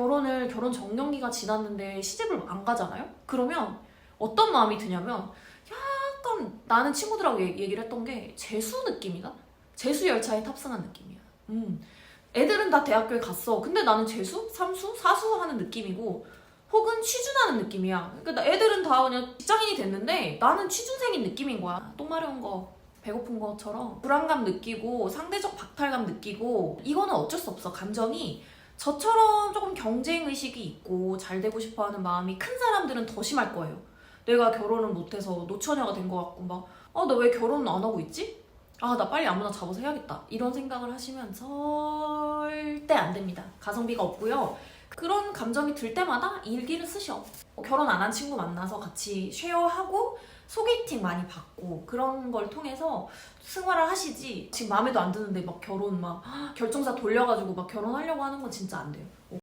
결혼을 결혼 정년기가 지났는데 시집을 안 가잖아요? 그러면 어떤 마음이 드냐면 약간 나는 친구들하고 얘- 얘기를 했던 게 재수 느낌이다? 재수 열차에 탑승한 느낌이야. 음. 애들은 다 대학교에 갔어. 근데 나는 재수? 삼수? 사수 하는 느낌이고 혹은 취준하는 느낌이야. 그러니까 나- 애들은 다 그냥 직장인이 됐는데 나는 취준생인 느낌인 거야. 똥 마려운 거, 배고픈 것처럼 불안감 느끼고 상대적 박탈감 느끼고 이거는 어쩔 수 없어. 감정이 저처럼 조금 경쟁 의식이 있고 잘 되고 싶어 하는 마음이 큰 사람들은 더 심할 거예요. 내가 결혼을 못해서 노처녀가 된 것 같고 막 아 나 왜 결혼 안 하고 있지? 아 나 빨리 아무나 잡아서 해야겠다 이런 생각을 하시면 절대 안 됩니다. 가성비가 없고요. 그런 감정이 들 때마다 일기를 쓰셔. 결혼 안 한 친구 만나서 같이 쉐어하고 소개팅 많이 받고 그런 걸 통해서 생활을 하시지 지금 마음에도 안 드는데 막 결혼 막 결정사 돌려가지고 막 결혼하려고 하는 건 진짜 안 돼요.